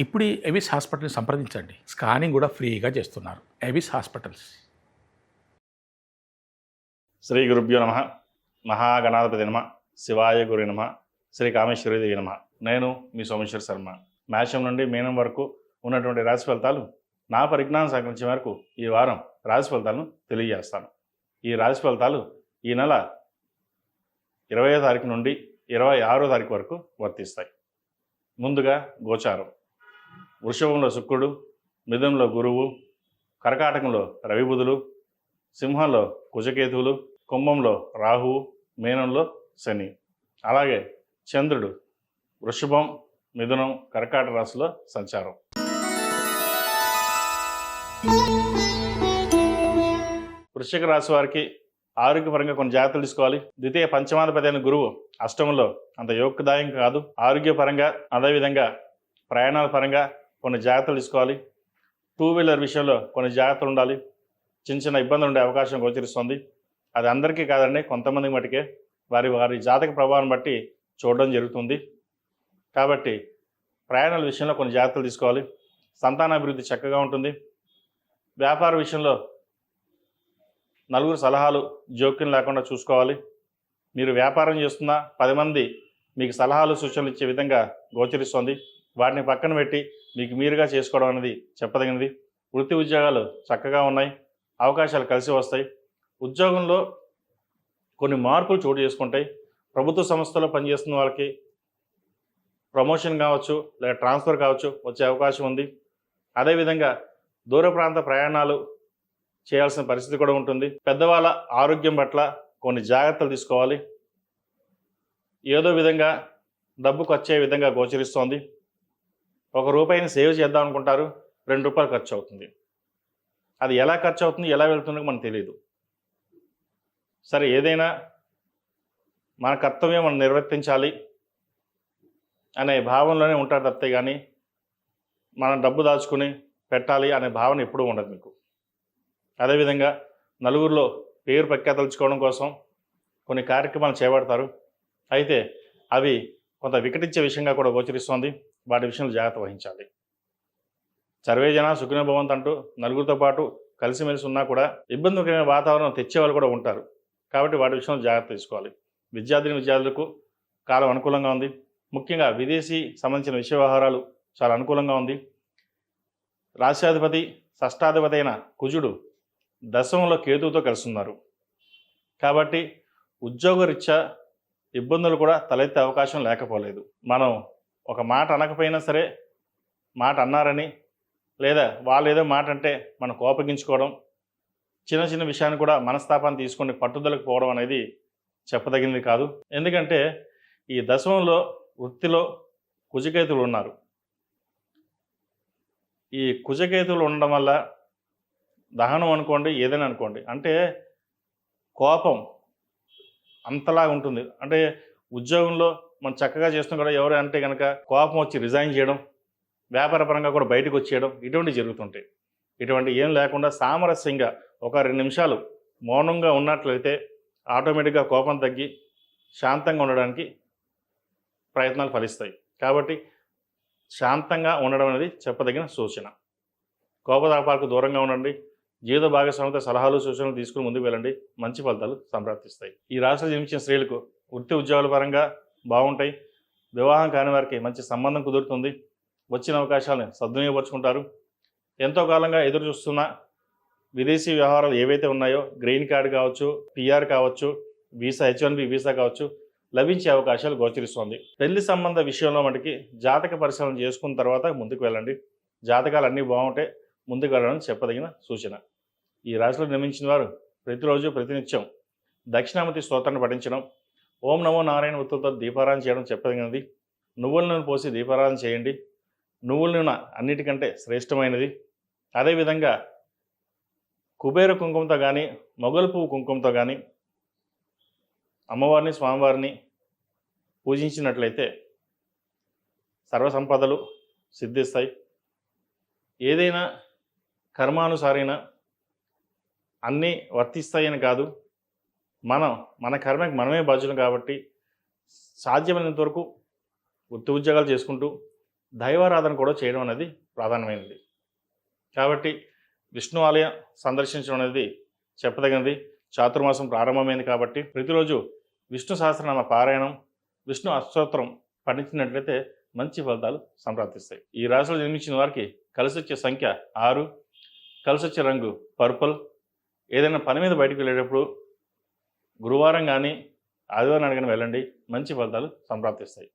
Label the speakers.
Speaker 1: ఇప్పుడు ఎవిస్ హాస్పిటల్ని సంప్రదించండి. స్కానింగ్ కూడా ఫ్రీగా చేస్తున్నారు. Avis hospitals.
Speaker 2: శ్రీ గురుభ్యో నమ. మహాగణాధిపతి నమ. శివాయ గురి నమ. శ్రీ కామేశ్వరీదేవి నమ. నేను మీ సోమేశ్వర శర్మ. మేషం నుండి మీనం వరకు ఉన్నటువంటి రాశి ఫలితాలు నా పరిజ్ఞానం సహకరించే వరకు ఈ వారం రాశి ఫలితాలను తెలియజేస్తాను. ఈ రాశి ఫలితాలు ఈ నెల ఇరవయో తారీఖు నుండి ఇరవై ఆరో తారీఖు వరకు వర్తిస్తాయి. ముందుగా గోచారం. వృషభంలో శుక్రుడు మిథంలో గురువు కర్కాటకంలో రవిబుధులు సింహంలో కుజకేతువులు కుంభంలో రాహువు మీనంలో శని. అలాగే చంద్రుడు వృషభం మిథునం కర్కాట రాశిలో సంచారం. వృశ్చిక రాశి వారికి ఆరోగ్యపరంగా కొన్ని జాగ్రత్తలు తీసుకోవాలి. ద్వితీయ పంచమాధిపతి అయిన గురువు అష్టంలో అంత యోగదాయం కాదు. ఆరోగ్యపరంగా అదేవిధంగా ప్రయాణాల పరంగా కొన్ని జాగ్రత్తలు తీసుకోవాలి. టూ వీలర్ విషయంలో కొన్ని జాగ్రత్తలు ఉండాలి. చిన్న చిన్న ఇబ్బందులు ఉండే అవకాశం గోచరిస్తుంది. అది అందరికీ కాదండి కొంతమంది మటుకే. వారి వారి జాతక ప్రభావం బట్టి చూడడం జరుగుతుంది. కాబట్టి ప్రయాణాల విషయంలో కొన్ని జాగ్రత్తలు తీసుకోవాలి. సంతానాభివృద్ధి చక్కగా ఉంటుంది. వ్యాపార విషయంలో నలుగురు సలహాలు జోక్యం లేకుండా చూసుకోవాలి. మీరు వ్యాపారం చేస్తున్నా పది మంది మీకు సలహాలు సూచనలు ఇచ్చే విధంగా గోచరిస్తుంది. వాటిని పక్కన పెట్టి మీకు మీరుగా చేసుకోవడం అనేది చెప్పదగినది. వృత్తి ఉద్యోగాలు చక్కగా ఉన్నాయి. అవకాశాలు కలిసి వస్తాయి. ఉద్యోగంలో కొన్ని మార్పులు చోటు చేసుకుంటాయి. ప్రభుత్వ సంస్థలో పనిచేస్తున్న వాళ్ళకి ప్రమోషన్ కావచ్చు లేదా ట్రాన్స్ఫర్ కావచ్చు వచ్చే అవకాశం ఉంది. అదేవిధంగా దూర ప్రాంత ప్రయాణాలు చేయాల్సిన పరిస్థితి కూడా ఉంటుంది. పెద్దవాళ్ళ ఆరోగ్యం పట్ల కొన్ని జాగ్రత్తలు తీసుకోవాలి. ఏదో విధంగా డబ్బుకు వచ్చే విధంగా గోచరిస్తోంది. ఒక రూపాయిని సేవ్ చేద్దాం అనుకుంటారు రెండు రూపాయలు ఖర్చు అవుతుంది. అది ఎలా ఖర్చు అవుతుంది ఎలా వెళ్తుందో మనకు తెలియదు సరే ఏదైనా మన కర్తవ్యం మనం నిర్వర్తించాలి అనే భావంలోనే ఉంటారు తప్పితే కానీ మనం డబ్బు దాచుకుని పెట్టాలి అనే భావన ఎప్పుడూ ఉండదు మీకు. అదేవిధంగా నలుగురిలో పేరు ప్రఖ్యాతలుచుకోవడం కోసం కొన్ని కార్యక్రమాలు చేపడతారు. అయితే అవి కొంత వికటించే విషయంగా కూడా గోచరిస్తోంది. వాటి విషయంలో జాగ్రత్త వహించాలి. సర్వే సుఖినభవంత్ అంటూ నలుగురితో పాటు కలిసిమెలిసి ఉన్నా కూడా ఇబ్బందికరమైన వాతావరణం తెచ్చేవాళ్ళు కూడా ఉంటారు. కాబట్టి వాటి విషయంలో జాగ్రత్త తీసుకోవాలి. విద్యార్థిని విద్యార్థులకు కాలం అనుకూలంగా ఉంది. ముఖ్యంగా విదేశీ సంబంధించిన విషయ వ్యవహారాలు చాలా అనుకూలంగా ఉంది. రాష్ట్రాధిపతి షష్టాధిపతి అయిన కుజుడు దశమంలో కేతువుతో కలుస్తున్నారు కాబట్టి ఉద్యోగరీత్యా ఇబ్బందులు కూడా తలెత్తే అవకాశం లేకపోలేదు. మనం ఒక మాట అనకపోయినా సరే మాట అన్నారని లేదా వాళ్ళు ఏదో మాట అంటే మనం కోపగించుకోవడం చిన్న చిన్న విషయాన్ని కూడా మనస్తాపాన్ని తీసుకుని పట్టుదలకు పోవడం అనేది చెప్పదగినది కాదు. ఎందుకంటే ఈ దశమంలో వృత్తిలో కుజకేతులు ఉన్నారు. ఈ కుజకేతులు ఉండడం వల్ల దహనం అనుకోండి ఏదైనా అనుకోండి. అంటే కోపం అంతలా ఉంటుంది. అంటే ఉద్యోగంలో మనం చక్కగా చేస్తున్నాం కూడా ఎవరు అంటే కనుక కోపం వచ్చి రిజైన్ చేయడం వ్యాపారపరంగా కూడా బయటకు వచ్చేయడం ఇటువంటివి జరుగుతుంటాయి. ఇటువంటి ఏం లేకుండా సామరస్యంగా ఒక రెండు నిమిషాలు మౌనంగా ఉన్నట్లయితే ఆటోమేటిక్గా కోపం తగ్గి శాంతంగా ఉండడానికి ప్రయత్నాలు ఫలిస్తాయి. కాబట్టి శాంతంగా ఉండడం అనేది చెప్పదగిన సూచన. కోపతాపాలకు దూరంగా ఉండండి. జీవిత భాగస్వామితో సలహాలు సూచనలు తీసుకుని ముందుకు వెళ్ళండి. మంచి ఫలితాలు సంప్రాప్తిస్తాయి. ఈ రాశిలో జన్మించిన స్త్రీలకు వృత్తి ఉద్యోగాల పరంగా బాగుంటాయి. వివాహం కాని వారికి మంచి సంబంధం కుదురుతుంది. వచ్చిన అవకాశాలను సద్వినియోగపరుచుకుంటారు. ఎంతో కాలంగా ఎదురు చూస్తున్న విదేశీ వ్యవహారాలు ఏవైతే ఉన్నాయో గ్రీన్ కార్డ్ కావచ్చు పిఆర్ కావచ్చు visa H one B visa కావచ్చు లభించే అవకాశాలు గోచరిస్తోంది. పెళ్ళి సంబంధ విషయంలో మటుకి జాతక పరిశీలన చేసుకున్న తర్వాత ముందుకు వెళ్ళండి. జాతకాలు అన్నీ బాగుంటే ముందుకు వెళ్ళడం చెప్పదగిన సూచన. ఈ రాశిలో నిర్మించిన వారు ప్రతిరోజు ప్రతినిత్యం దక్షిణామతి స్తోత్రాన్ని పఠించడం ఓం నమో నారాయణ ఉత్తులతో దీపారాధన చేయడం చెప్పదగినది. నువ్వుల నూనె పోసి దీపారాధన చేయండి. నువ్వుల నూనె అన్నిటికంటే శ్రేష్టమైనది. అదేవిధంగా కుబేర కుంకుమతో కానీ మొగలు పువ్వు కుంకుమతో కానీ అమ్మవారిని స్వామివారిని పూజించినట్లయితే సర్వసంపదలు సిద్ధిస్తాయి. ఏదైనా కర్మానుసారైన అన్నీ వర్తిస్తాయని కాదు. మనం మన కర్మకి మనమే బాధ్యులం కాబట్టి సాధ్యమైనంత వరకు వృత్తి ఉద్యోగాలు చేసుకుంటూ దైవారాధన కూడా చేయడం అనేది ప్రాధాన్యమైనది. కాబట్టి విష్ణు ఆలయం సందర్శించడం అనేది చెప్పదగినది. చాతుర్మాసం ప్రారంభమైంది కాబట్టి ప్రతిరోజు విష్ణు సహస్రనామ పారాయణం విష్ణు అష్టోత్తరం పఠించినట్లయితే మంచి ఫలితాలు సంప్రాప్తిస్తాయి. ఈ రాశిలో జన్మించిన వారికి కలిసొచ్చే సంఖ్య ఆరు కలిసి వచ్చే రంగు పర్పుల్ ఏదైనా పని మీద బయటకు వెళ్ళేటప్పుడు గురువారం కానీ ఆదివారం కానీ వెళ్ళండి. మంచి ఫలితాలు సంప్రాప్తిస్తాయి.